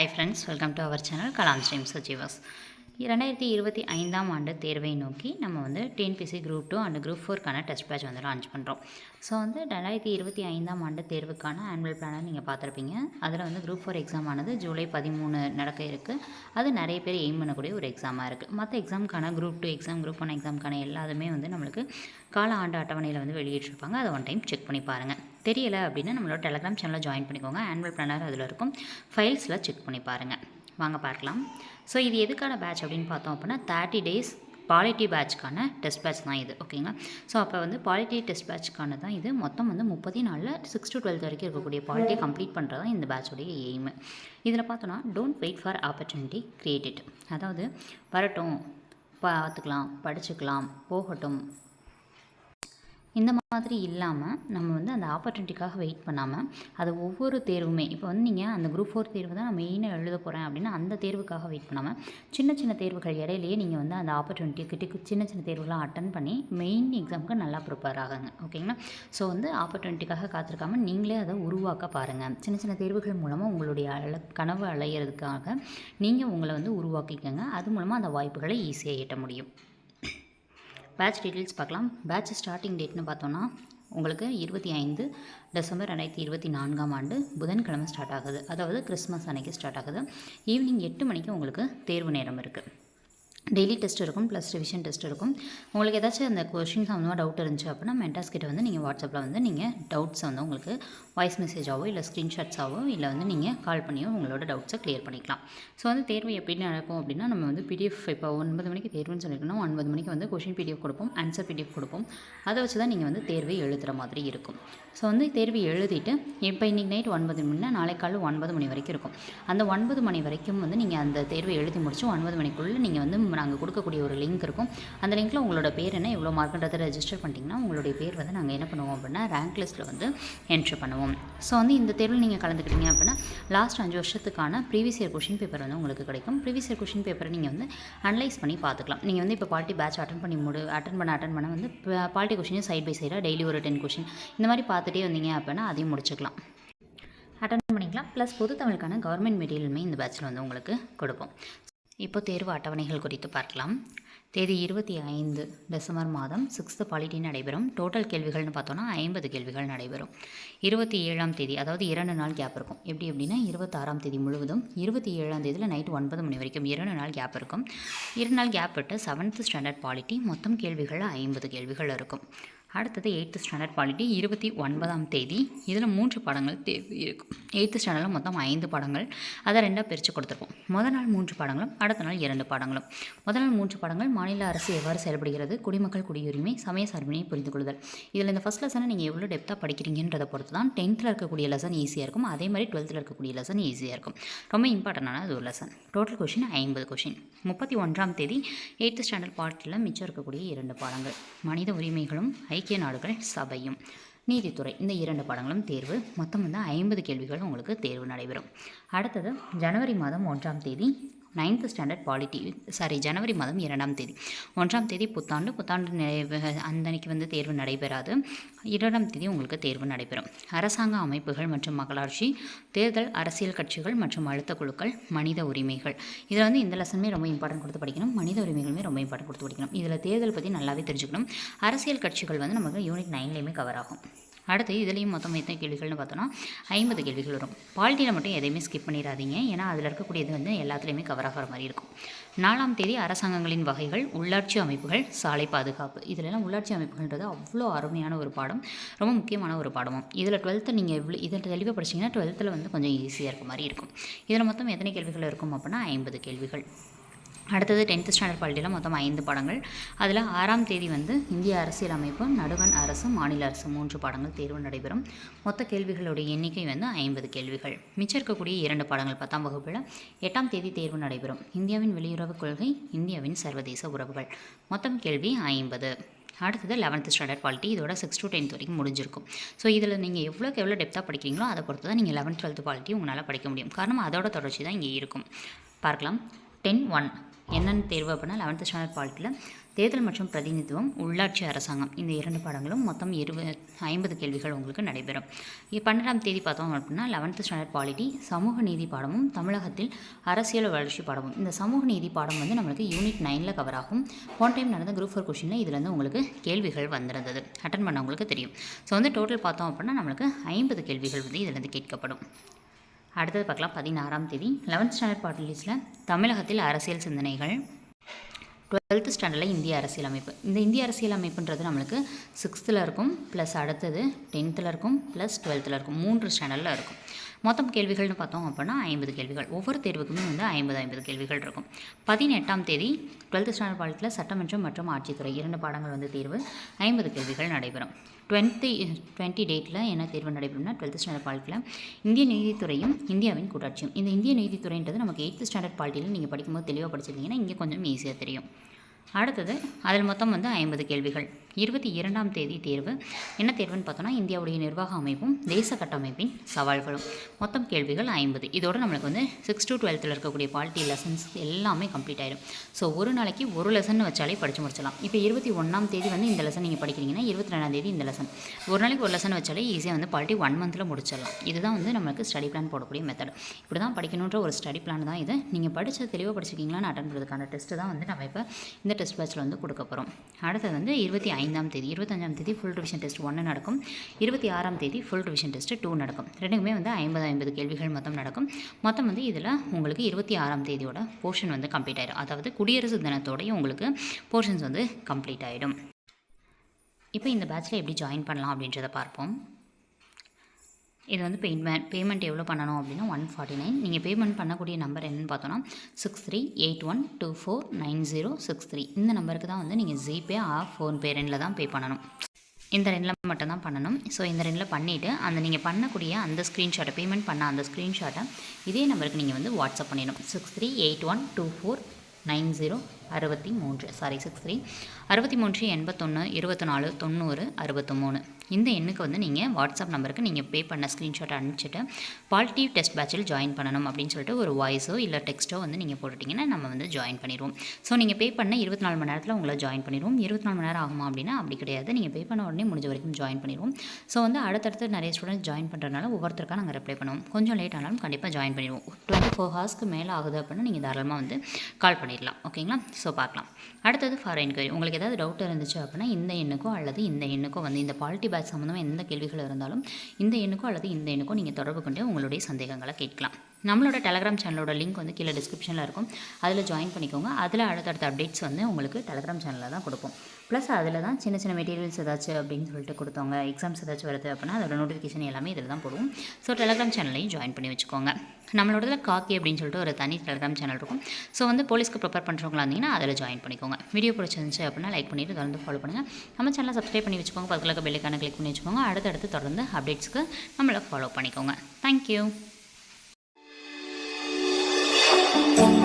Hi friends, welcome to our channel Kalam Streams Ajivas. ரெண்டாயிரத்தி இருபத்தி ஐந்தாம் ஆண்டு தேர்வை நோக்கி நம்ம வந்து TNPSC group two and group ஃபோர்க்கான test batch வந்து லான்ச் பண்ணுறோம் ஸோ வந்து ரெண்டாயிரத்தி இருபத்தி ஐந்தாம் ஆண்டு தேர்வுக்கான ஆனுவல் பிளானாக நீங்கள் பார்த்துருப்பீங்க. அதில் வந்து குரூப் ஃபோர் எக்ஸாம் ஆனது ஜூலை பதிமூணு நடக்க இருக்குது அது நிறைய பேர் எய்ம் பண்ணக்கூடிய ஒரு எக்ஸாமாக இருக்குது மற்ற எக்ஸாமுக்கான group two exam group one எக்ஸாமுக்கான எல்லாதுமே வந்து நம்மளுக்கு கால ஆண்டு அட்டவணையில் வந்து வெளியிட்டிருப்பாங்க. அதை ஒன் டைம் செக் பண்ணி பாருங்கள் தெரியலை அப்படின்னா நம்மளோட டெலகிராம் சேனலில் ஜாயின் பண்ணிக்கோங்க. ஆனுவல் பிளானர் அதில் இருக்கும். ஃபைல்ஸில் செக் பண்ணி பாருங்கள் வாங்க பார்க்கலாம். ஸோ இது எதுக்கான பேட்ச் அப்படின்னு பார்த்தோம் அப்படின்னா தேர்ட்டி டேஸ் பாலிட்டி பேட்ச்க்கான டெஸ்ட் பேட்ச் தான் இது. ஓகேங்களா ஸோ அப்போ வந்து பாலிட்டி டெஸ்ட் பேட்ச்க்கான தான் இது. மொத்தம் வந்து முப்பத்தி நாலில் சிக்ஸ் டு டுவெல்த் வரைக்கும் இருக்கக்கூடிய பாலிட்டியை கம்ப்ளீட் பண்ணுறது தான் இந்த பேட்சோடைய எய்மு இதில் பார்த்தோன்னா don't wait for opportunity create it அதாவது வரட்டும் பார்த்துக்கலாம் படிச்சுக்கலாம் போகட்டும் இந்த மாதிரி இல்லாமல் நம்ம வந்து அந்த ஆப்பர்ச்சுனிட்டிக்காக வெயிட் பண்ணாமல் அது ஒவ்வொரு தேர்வுமே இப்போ வந்து நீங்கள் அந்த குரூப் ஃபோர் தேர்வு தான் நான் மெயினாக எழுத போகிறேன் அப்படின்னா அந்த தேர்வுக்காக வெயிட் பண்ணாமல் சின்ன சின்ன தேர்வுகள் இடையிலேயே நீங்கள் வந்து அந்த ஆப்பர்ச்சுனிட்டி கிட்ட சின்ன சின்ன தேர்வுலாம் அட்டன் பண்ணி மெயின் எக்ஸாமுக்கு நல்லா ப்ரிப்பேர் ஆகுங்க. ஓகேங்களா ஸோ வந்து ஆப்பர்ச்சுனிட்டிக்காக காத்திருக்காமல் நீங்களே அதை உருவாக்க பாருங்கள் சின்ன சின்ன தேர்வுகள் மூலமாக உங்களுடைய அழ கனவு அலையிறதுக்காக நீங்கள் உங்களை வந்து உருவாக்கிக்கங்க. அது மூலமாக அந்த வாய்ப்புகளை ஈஸியாக எட்ட முடியும். பேட்ச் டீட்டெயில்ஸ் பார்க்கலாம். பேட்ச் ஸ்டார்டிங் டேட்னு பார்த்தோன்னா உங்களுக்கு இருபத்தி ஐந்து டிசம்பர் ரெண்டாயிரத்தி இருபத்தி நான்காம் ஆண்டு புதன்கிழமை ஸ்டார்ட் ஆகுது. அதாவது கிறிஸ்மஸ் அன்னைக்கு ஸ்டார்ட் ஆகுது. ஈவினிங் எட்டு மணிக்கு உங்களுக்கு தேர்வு நேரம் இருக்குது டெய்லி டெஸ்ட் இருக்கும் ப்ளஸ் ரிவிஷன் டெஸ்ட் இருக்கும் உங்களுக்கு ஏதாச்சும் அந்த கொஷின் சம்மந்தமாக டவுட் இருந்துச்சு அப்படின்னா மென்டாஸ் கிட்ட வந்து நீங்கள் வாட்ஸ்அப்பில் வந்து நீங்கள் டவுட்ஸை வந்து உங்களுக்கு வாய்ஸ் மெசேஜாவோ இல்லை ஸ்க்ரீன்ஷாட்ஸாவோ இல்லை வந்து நீங்கள் கால் பண்ணியோ உங்களோட டவுட்ஸை க்ளியர் பண்ணிக்கலாம். ஸோ வந்து தேர்வு எப்படி நடக்கும் அப்படின்னா நம்ம வந்து பிடிஎஃப் இப்போ ஒன்பது மணிக்கு தேர்வுன்னு சொல்லியிருக்கோம்னா ஒன்பது மணிக்கு வந்து கொஷின் பிடிஎஃப் கொடுப்போம் ஆன்சர் பிடிஎஃப் கொடுப்போம். அதை வச்சு தான் நீங்கள் வந்து தேர்வை எழுதுகிற மாதிரி இருக்கும். ஸோ வந்து தேர்வு எழுதிட்டு இப்போ இன்றைக்கி நைட் ஒன்பது மணினா நாளை காலையில் ஒன்பது மணி வரைக்கும் இருக்கும். அந்த ஒன்பது மணி வரைக்கும் வந்து நீங்கள் அந்த தேர்வை எழுதி முடிச்சு ஒன்பது மணிக்குள்ளே நீங்கள் வந்து நாங்கள் கொடுக்கக்கூடிய ஒரு லிங்க் இருக்கும். அந்த லிங்க்கில் உங்களோட பேர் என்ன எவ்வளோ மார்க்குன்றதை ரெஜிஸ்டர் பண்ணிட்டீங்கன்னா உங்களுடைய பேர் வந்து நாங்கள் என்ன பண்ணுவோம் அப்படின்னா ரேங்க் லிஸ்ட்டில் வந்து என்ட்ரு பண்ணுவோம். ஸோ வந்து இந்த தேர்வில் நீங்கள் கலந்துக்கிட்டீங்க அப்படின்னா லாஸ்ட் அஞ்சு வருஷத்துக்கான ப்ரீவியஸ் இயர் கொஷின் பேப்பர் வந்து உங்களுக்கு கிடைக்கும். ப்ரீவியஸ் இயர் கொஷின் பேப்பரை நீங்கள் வந்து அனலைஸ் பண்ணி பார்த்துக்கலாம். நீங்கள் வந்து இப்போ பால்ட்டி பேட்ச் அட்டன் பண்ணி முடி அட்டன் பண்ண அட்டன் பண்ண வந்து பால்ட்டி கொஷின் சைட் பை சைடாக டெய்லி ஒரு டென் கொஷின் இந்த மாதிரி பார்த்துட்டே வந்தீங்க அப்படின்னா அதையும் முடிச்சுக்கலாம். அட்டன் பண்ணிக்கலாம். ப்ளஸ் பொது தமிழுக்கான கவர்மெண்ட் மெட்டீரியலுமே இந்த பேட்சில் வந்து உங்களுக்கு கொடுப்போம். இப்போ தேர்வு அட்டவணைகள் குறித்து பார்க்கலாம். தேதி இருபத்தி ஐந்து டிசம்பர் மாதம் சிக்ஸ்த்து பாலிட்டி நடைபெறும். டோட்டல் கேள்விகள்னு பார்த்தோன்னா ஐம்பது கேள்விகள் நடைபெறும். இருபத்தி ஏழாம் தேதி அதாவது இரண்டு நாள் கேப் இருக்கும். எப்படி அப்படின்னா இருபத்தாறாம் தேதி முழுவதும் இருபத்தி ஏழாம் தேதியில் நைட் ஒன்பது மணி வரைக்கும் இரண்டு நாள் கேப் இருக்கும். இரண்டு நாள் கேப் விட்டு செவன்த் ஸ்டாண்டர்ட் பாலிட்டி மொத்தம் கேள்விகள் ஐம்பது கேள்விகள் இருக்கும். அடுத்தது எயித்து ஸ்டாண்டர்ட் பாலிட்டி இருபத்தி ஒன்பதாம் தேதி. இதில் மூன்று பாடங்கள் தேர்வு இருக்கும் எயித்து ஸ்டாண்டர்டில் மொத்தம் ஐந்து பாடங்கள். அதை ரெண்டாக பிரித்து கொடுத்துருப்போம். முதல் நாள் மூன்று பாடங்களும் அடுத்த நாள் இரண்டு பாடங்களும். முதல் நாள் மூன்று பாடங்கள் மாநில அரசு எவ்வாறு செயல்படுகிறது குடிமக்கள் குடியுரிமை சமய சார்பினை புரிந்து கொள்ளுதல் இதில் இந்த ஃபஸ்ட் லெசனை நீங்கள் எவ்வளோ டெப்த்தாக படிக்கிறீங்கன்றதை பொறுத்து தான் டென்த்தில் இருக்கக்கூடிய லெசன் ஈஸியாக இருக்கும். அதே மாதிரி டுவெல்த்தில் இருக்கக்கூடிய லெசன் ஈஸியாக இருக்கும். ரொம்ப இம்பார்ட்டண்டான அது ஒரு லெசன் டோட்டல் கொஷின் ஐம்பது கொஷின் முப்பத்தி ஒன்றாம் தேதி எயித்து ஸ்டாண்டர்ட் பாட்டில் மிச்சம் இருக்கக்கூடிய இரண்டு பாடங்கள். மனித உரிமைகளும் ஐக்கிய நாடுகள் சபையும். நீதித்துறை இந்த இரண்டு பாடங்களும் தேர்வு. மொத்தம் வந்து ஐம்பது கேள்விகள் உங்களுக்கு தேர்வு நடைபெறும். அடுத்தது ஜனவரி மாதம் ஒன்றாம் தேதி நைன்த்து ஸ்டாண்டர்ட் பாலிட்டி சாரி ஜனவரி மாதம் இரண்டாம் தேதி. ஒன்றாம் தேதி புத்தாண்டு. புத்தாண்டு நிறைவு வந்து தேர்வு நடைபெறாது. இரண்டாம் தேதி உங்களுக்கு தேர்வு நடைபெறும். அரசாங்க அமைப்புகள் மற்றும் மகளாட்சி தேர்தல் அரசியல் கட்சிகள் மற்றும் அழுத்த குழுக்கள் மனித உரிமைகள். இதில் வந்து இந்த லெசனுமே ரொம்ப இம்பார்ட்டன்ட் கொடுத்து படிக்கணும். மனித உரிமைகளுமே ரொம்ப இம்பார்ட்டன்ட் கொடுத்து படிக்கணும். இதில் தேர்தல் பற்றி நல்லாவே தெரிஞ்சுக்கணும். அரசியல் கட்சிகள் வந்து நமக்கு யூனிட் நைன்லேயுமே கவர் ஆகும். அடுத்து இதுலேயும் மொத்தம் எத்தனை கேள்விகள்னு பார்த்தோன்னா ஐம்பது கேள்விகள் வரும். பாலிட்டியில் மட்டும் எதையுமே ஸ்கிப் பண்ணிடாதீங்க ஏன்னா அதில் இருக்கக்கூடியது வந்து எல்லாத்துலேயுமே கவர் ஆகிற மாதிரி இருக்கும். நாலாம் தேதி அரசாங்கங்களின் வகைகள் உள்ளாட்சி அமைப்புகள் சாலை பாதுகாப்பு. இதிலெல்லாம் உள்ளாட்சி அமைப்புகள்ன்றது அவ்வளோ அருமையான ஒரு பாடம். ரொம்ப முக்கியமான ஒரு பாடமும். இதில் டுவெல்த்து நீங்கள் இவ்வளோ இதில் தெளிவாக படிச்சிங்கன்னா டுவெல்த்தில் வந்து கொஞ்சம் ஈஸியாக இருக்க மாதிரி இருக்கும். இதில் மொத்தம் எத்தனை கேள்விகள் இருக்கும் அப்படின்னா ஐம்பது கேள்விகள். அடுத்தது டென்த்து ஸ்டாண்டர்ட் பாலிட்டியில் மொத்தம் ஐந்து பாடங்கள். அதில் ஆறாம் தேதி வந்து இந்திய அரசியல் அமைப்பு நடுவண் அரசு மாநில அரசு மூன்று பாடங்கள் தேர்வு நடைபெறும். மொத்த கேள்விகளுடைய எண்ணிக்கை வந்து ஐம்பது கேள்விகள். மிச்சம் இருக்கக்கூடிய இரண்டு பாடங்கள் பத்தாம் வகுப்பில் எட்டாம் தேதி தேர்வு நடைபெறும். இந்தியாவின் வெளியுறவுக் கொள்கை இந்தியாவின் சர்வதேச உறவுகள். மொத்தம் கேள்வி ஐம்பது. அடுத்தது லெவன்த்து ஸ்டாண்டர்ட் பாலிட்டி இதோட சிக்ஸ் டு டென்த் வரைக்கும் முடிஞ்சிருக்கும். ஸோ இதில் நீங்கள் எவ்வளோக்கு எவ்வளோ டெப்த்தாக படிக்கிறீங்களோ அதை பொறுத்து தான் நீங்கள் லெவன்த் டுவெல்த் பாலிட்டி உங்களால் படிக்க முடியும். காரணம் அதோட தொடர்ச்சி தான் இங்கே இருக்கும். பார்க்கலாம். டென் ஒன் என்னென்னு தேர்வு அப்படின்னா லெவன்த்து ஸ்டாண்டர்ட் பாலிட்டியில் தேர்தல் மற்றும் பிரதிநிதித்துவம் உள்ளாட்சி அரசாங்கம் இந்த இரண்டு பாடங்களும் மொத்தம் இருபது ஐம்பது கேள்விகள் உங்களுக்கு நடைபெறும். பன்னெண்டாம் தேதி பார்த்தோம் அப்படின்னா லெவன்த்து ஸ்டாண்டர்ட் பாலிட்டி சமூக நீதி பாடமும் தமிழகத்தில் அரசியல் வளர்ச்சி பாடமும். இந்த சமூக நீதி பாடம் வந்து நம்மளுக்கு யூனிட் நைனில் கவர் ஆகும். போன டைம் நடந்த குரூப் ஃபோர் கொஷினில் இதுலேருந்து உங்களுக்கு கேள்விகள் வந்திருந்தது. அட்டன் பண்ணவங்களுக்கு தெரியும். ஸோ வந்து டோட்டல் பார்த்தோம் அப்படின்னா நம்மளுக்கு ஐம்பது கேள்விகள் வந்து இதுலேருந்து கேட்கப்படும். அடுத்தது பார்க்கலாம் பதினாறாம் தேதி. லெவன்த் ஸ்டாண்டர்ட் பாலிட்டிஸில் தமிழகத்தில் அரசியல் சிந்தனைகள். டுவெல்த்து ஸ்டாண்டர்டில் இந்திய அரசியலமைப்பு இந்த இந்திய அரசியலமைப்புன்றது நம்மளுக்கு சிக்ஸ்த்தில் இருக்கும் ப்ளஸ் அடுத்தது டென்த்தில் இருக்கும் ப்ளஸ் டுவெல்த்தில் இருக்கும். மூன்று ஸ்டாண்டர்டில் இருக்கும். மொத்தம் கேள்விகள்னு பார்த்தோம் அப்படின்னா ஐம்பது கேள்விகள். ஒவ்வொரு தேர்வுக்குமே வந்து ஐம்பது ஐம்பது கேள்விகள் இருக்கும். பதினெட்டாம் தேதி டுவெல்த்து ஸ்டாண்டர்ட் பாலிட்டியில் சட்டமன்றம் மற்றும் ஆட்சித்துறை இரண்டு பாடங்கள் வந்து தேர்வு. ஐம்பது கேள்விகள் நடைபெறும். டுவெண்ட்டி டுவெண்ட்டி டேட்டில் என்ன தேர்வு நடைபெறும்னா டுவெல்த்து ஸ்டாண்டர்ட் பாலிட்டியில் இந்திய நீதித்துறையும் இந்தியாவின் கூட்டாட்சியும். இந்த இந்திய நீதித்துறைன்றது நமக்கு எயித்து ஸ்டாண்டர்ட் பாலிட்டியில் நீங்கள் படிக்கும்போது தெளிவாக படிச்சிருந்தீங்கன்னா இங்கே கொஞ்சம் ஈஸியாக தெரியும். அடுத்தது அதில் மொத்தம் வந்து ஐம்பது கேள்விகள். இருபத்தி இரண்டாம் தேதி தேர்வு. என்ன தேர்வுன்னு பார்த்தோன்னா இந்தியாவுடைய நிர்வாக அமைப்பும் தேச கட்டமைப்பின் சவால்களும். மொத்தம் கேள்விகள் ஐம்பது. இதோடு நம்மளுக்கு வந்து சிக்ஸ் டு டுவெல்த்தில் இருக்கக்கூடிய பாலிட்டி லெசன்ஸ் எல்லாமே கம்ப்ளீட் ஆயிடும் ஸோ ஒரு நாளைக்கு ஒரு லெசன் வச்சாலே படித்து முடிச்சலாம் இப்போ இருபத்தி ஒன்றாம் தேதி வந்து இந்த லெசன் நீங்கள் படிக்கிறீங்கன்னா இருபத்தி ரெண்டாம் தேதி இந்த லெசன் ஒரு நாளைக்கு ஒரு லெசன் வச்சாலே ஈஸியாக வந்து பாலிட்டி ஒன் மந்தில் முடிச்சிடலாம். இதுதான் வந்து நம்மளுக்கு ஸ்டடி பிளான் போடக்கூடிய மெத்தட் இப்படி தான் படிக்கணுன்ற ஒரு ஸ்டடி பிளான் தான் இது. நீங்கள் படித்த தெளிவாக படிச்சிருக்கீங்களான்னு அட்டன் பண்ணுறதுக்கான டெஸ்ட்டு தான் வந்து நம்ம இப்போ இந்த டெஸ்ட் பேட்சில் வந்து கொடுக்க போகிறோம் அடுத்தது வந்து இருபத்தி ஐந்தாம் தேதி இருபத்தஞ்சாம் தேதி ஃபுல் ரிவிஷன் டெஸ்ட் ஒன்று நடக்கும். இருபத்தி ஆறாம் தேதி ஃபுல் ரிவிஷன் டெஸ்ட்டு டூ நடக்கும். ரெண்டுக்குமே வந்து ஐம்பது ஐம்பது கேள்விகள் மொத்தம் நடக்கும். மொத்தம் வந்து இதில் உங்களுக்கு இருபத்தி ஆறாம் தேதியோட போர்ஷன் வந்து கம்ப்ளீட் ஆயிடும் அதாவது குடியரசு தினத்தோடய உங்களுக்கு போர்ஷன்ஸ் வந்து கம்ப்ளீட் ஆகிடும் இப்போ இந்த பேட்சில் எப்படி ஜாயின் பண்ணலாம் அப்படின்றத பார்ப்போம். இது வந்து பேமெண்ட் பேமெண்ட் எவ்வளோ பண்ணணும் அப்படின்னா ஒன் ஃபார்ட்டி நைன் நீங்கள் பேமெண்ட் பண்ணக்கூடிய நம்பர் என்னன்னு பார்த்தோன்னா six three eight one two four nine zero six three இந்த நம்பருக்கு தான் வந்து நீங்கள் ஜிபே ஆர் ஃபோன்பே ரெண்டில் தான் பே பண்ணணும். இந்த ரெண்டில் மட்டும்தான் பண்ணணும். ஸோ இந்த ரெண்டில் பண்ணிவிட்டு அந்த நீங்கள் பண்ணக்கூடிய அந்த ஸ்க்ரீன்ஷாட்டை பேமெண்ட் பண்ண அந்த ஸ்க்ரீன்ஷாட்டை இதே நம்பருக்கு நீங்கள் வந்து வாட்ஸ்அப் பண்ணிடணும். Six three eight one two four nine zero அறுபத்தி மூன்று சாரி சிக்ஸ் த்ரீ அறுபத்தி மூன்று எண்பத்தொன்று இருபத்தி நாலு தொண்ணூறு அறுபத்தி மூணு. இந்த எண்ணுக்கு வந்து நீங்கள் வாட்ஸ்அப் நம்பருக்கு நீங்கள் பே பண்ண ஸ்க்ரீன்ஷாட் அனுப்பிச்சிட்டு பாலிட்டிவ் டெஸ்ட் பேட்சில் ஜாயின் பண்ணணும் அப்படின்னு சொல்லிட்டு ஒரு வாய்ஸோ இல்லை டெக்ஸ்ட்டோ வந்து நீங்கள் போட்டுட்டிங்கன்னா நம்ம வந்து ஜாயின் பண்ணிடுவோம். ஸோ நீங்கள் பே பண்ண இருபத்தி நாலு மணி நேரத்தில் உங்களை ஜாயின் பண்ணிடுவோம். இருபத்தி நாலு மணி நேரம் ஆகுமா அப்படின்னா அப்படி கிடையாது. நீங்கள் பே பண்ண உடனே முடிஞ்ச வரைக்கும் ஜாயின் பண்ணிடுவோம். ஸோ வந்து அடுத்தடுத்து நிறைய ஸ்டூடெண்ட்ஸ் ஜாயின் பண்ணுறதுனால ஒவ்வொருத்தருக்காக நாங்கள் ரிப்ளை பண்ணுவோம். கொஞ்சம் லேட் ஆனாலும் கண்டிப்பாக ஜாயின் பண்ணிடுவோம். டுவெண்ட்டி ஃபோர் ஹவர்ஸ்க்கு மேலே ஆகுது அப்படின்னா நீங்கள் தாராளமாக வந்து கால் பண்ணிடலாம். ஓகேங்களா ஸோ பார்க்கலாம். அடுத்தது ஃபார் என்கொயரி உங்களுக்கு ஏதாவது டவுட் இருந்துச்சு அப்படின்னா இந்த எண்ணுக்கோ அல்லது இந்த எண்ணுக்கோ வந்து இந்த பாலிட்டி பேட்ச் சம்மந்தமாக எந்த கேள்விகள் இருந்தாலும் இந்த எண்ணுக்கோ அல்லது இந்த எண்ணுக்கோ நீங்கள் தொடர்பு கொண்டு உங்களுடைய சந்தேகங்களை கேட்கலாம். நம்மளோட டெலகிராம் சேனலோட லிங்க் வந்து கீழே டிஸ்கிரிப்ஷனில் இருக்கும். அதில் ஜாயின் பண்ணிக்கோங்க. அதில் அடுத்தடுத்த அப்டேட்ஸ் வந்து உங்களுக்கு டெலகிராம் சேனலில் தான் கொடுப்போம். ப்ளஸ் அதில் தான் சின்ன சின்ன மெட்டீரியல்ஸ் ஏதாச்சும் அப்படின்னு சொல்லிட்டு கொடுத்தவங்க எக்ஸாம்ஸ் ஏதாச்சும் வருது அப்படின்னா அதோட நோட்டிஃபிகேஷன் எல்லாமே இதில் தான் போடுவோம். ஸோ டெலகிராம் சேனலையும் ஜாயின் பண்ணி வச்சுக்கோங்க. நம்மளோடதுல காக்கி அப்படின்னு சொல்லிட்டு ஒரு தனி டெலகிராம் சேனல் இருக்கும். ஸோ வந்து போலீஸ்க்கு ப்ரிப்பேர் பண்ணுறவங்களா இருந்தீங்கன்னா அதில் ஜாயின் பண்ணிக்கோங்க. வீடியோ பிடிச்சிருந்துச்சு அப்படின்னா லைக் பண்ணிட்டு தொடர்ந்து ஃபாலோ பண்ணுங்கள் நம்ம சேனலை சப்ஸ்கிரைப் பண்ணி வச்சுக்கோங்க. பக்கத்தில் பெல்லைக்கான கிளிக் பண்ணி வச்சுக்கோங்க. அடுத்தடுத்து தொடர்ந்து அப்டேட்ஸ்க்கு நம்மளை ஃபாலோ பண்ணிக்கோங்க. தேங்க்யூ 我。